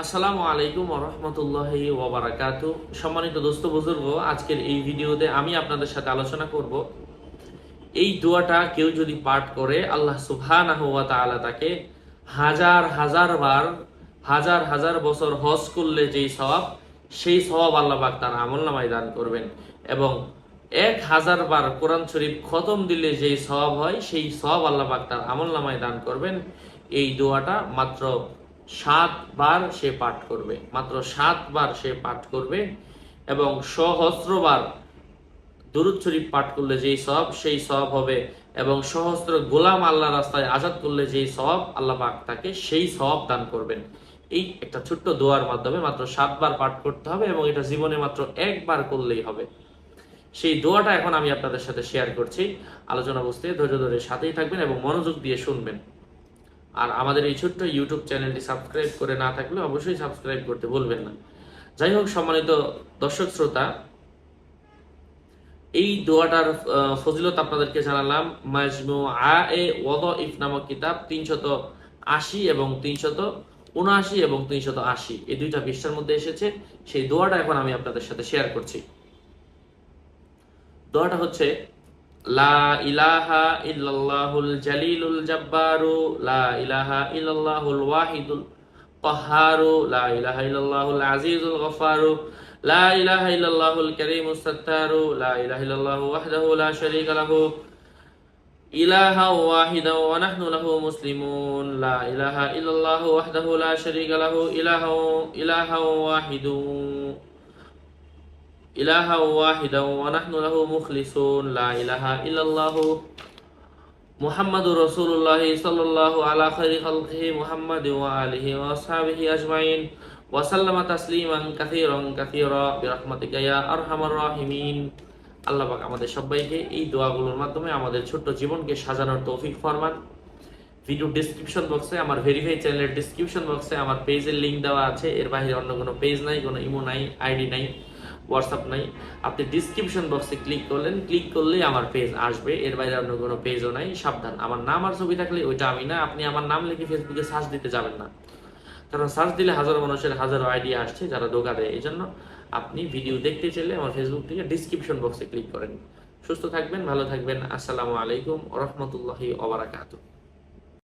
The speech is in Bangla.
আসসালামু আলাইকুম রহমতুল্লাহি ওবরাকাতু। সম্মানিত দোস্ত বুজুর্গ, আজকের এই ভিডিওতে আমি আপনাদের সাথে আলোচনা করব। এই দোয়াটা কেউ যদি পাঠ করে, আল্লাহ তাআলা তাকে হাজার হাজার বার, হাজার হাজার বছর হজ করলে যেই সওয়াব, সেই সওয়াব আল্লাহ পাক তার আমলনামায় দান করবেন এবং এক হাজার বার কোরআন শরীফ খতম দিলে যেই সওয়াব হয়, সেই সওয়াব আল্লাহ পাক তার আমলনামায় দান করবেন। এই দোয়াটা মাত্র সাত বার সে পাঠ করবে, মাত্র সাত বার সে পাঠ করবে এবং সহস্রবার দুরুদ শরীফ পাঠ করলে যেই সব, সেই সব হবে এবং সহস্র গোলাম আল্লাহ রাস্তায় আজাদ করলে যেই সব, আল্লাহ পাক তাকে সেই সব দান করবেন। এই একটা ছোট্ট দোয়ার মাধ্যমে মাত্র সাতবার পাঠ করতে হবে এবং এটা জীবনে মাত্র একবার করলেই হবে। সেই দোয়াটা এখন আমি আপনাদের সাথে শেয়ার করছি। আলোচনা বুঝতে ধৈর্য ধরে সাথেই থাকবেন এবং মনোযোগ দিয়ে শুনবেন। আর আমাদের এই ছোট্ট ইউটিউব চ্যানেলটি সাবস্ক্রাইব করে না থাকলে অবশ্যই সাবস্ক্রাইব করতে ভুলবেন না। যাই হোক, সম্মানিত দর্শক শ্রোতা, এই দোয়াটার ফজিলত আপনাদেরকে জানালাম। মাজমু আ এ ওদ ইফ নামক কিতাব তিনশত আশি এবং তিনশত উনআশি এবং তিনশত আশি। এই দুইটা পৃষ্ঠার মধ্যে এসেছে। সেই দোয়াটা এখন আমি আপনাদের সাথে শেয়ার করছি। দোয়াটা হচ্ছে লা ইলাহা ইল্লাল্লাহুল জালিলুল জাব্বারু, লা ইলাহা ইল্লাল্লাহুল ওয়াহিদুল কহারু, লা ইলাহা ইল্লাল্লাহুল আজিজুল গফারু, লা ইলাহা ইল্লাল্লাহুল কারীমুস সাত্তারু, লা ইলাহা ইল্লাল্লাহু ওয়াহদাহু লা শারীকা লাহু إلها واحدا ونحن له مسلمون لا إله إلا الله وحده لا شريك له إله إلها واحد ইলাহা ওয়াহিদা ওয়া নাহনু লাহু মুখলিসুন, লা ইলাহা ইল্লাল্লাহু মুহাম্মাদুর রাসূলুল্লাহ আলা খাইরি খালকিহি মুহাম্মাদি ওয়া আলিহি ওয়া আসহাবিহি আজমাইন। ওয়া সাল্লামা তাসলিমান কাসীরান কাসীরা বিরহমাতিকা ইয়া আরহামার আল্লাহ পাক আমাদের সবাইকে এই দোয়াগুলোর মাধ্যমে আমাদের ছোট্ট জীবনকে সাজানোর তৌফিক ফরমান। ভিডিও ডিসক্রিপশন বক্সে আমার ভেরিফাই চ্যানেলের ডিসক্রিপশন বক্সে আমার পেজের লিঙ্ক দেওয়া আছে। এর বাইরে অন্য কোনো পেজ নাই, কোনো ইমো নাই আইডি নাই। হোয়াটসঅ্যাপ নাই। আপনি ডিসক্রিপশন বক্সে ক্লিক করলেন। ক্লিক করলেই আমার পেজ আসবে। এর বাইরে অন্য কোনো পেজও নাই। সাবধান। আমার নাম আর ছবি থাকলে ওইটা আমি না। আপনি আমার নাম লিখে ফেসবুকে সার্চ দিতে যাবেন না। কারণ সার্চ দিলে হাজার মানুষের হাজারো আইডিয়া আসছে যারা ধোকা দেয়। এই জন্য আপনি ভিডিও দেখতে চাইলে আমার ফেসবুক থেকে ডিসক্রিপশন বক্সে ক্লিক করেন। সুস্থ থাকবেন, ভালো থাকবেন। আসসালামু আলাইকুম রহমতুল্লাহি ওবরাকাতুহ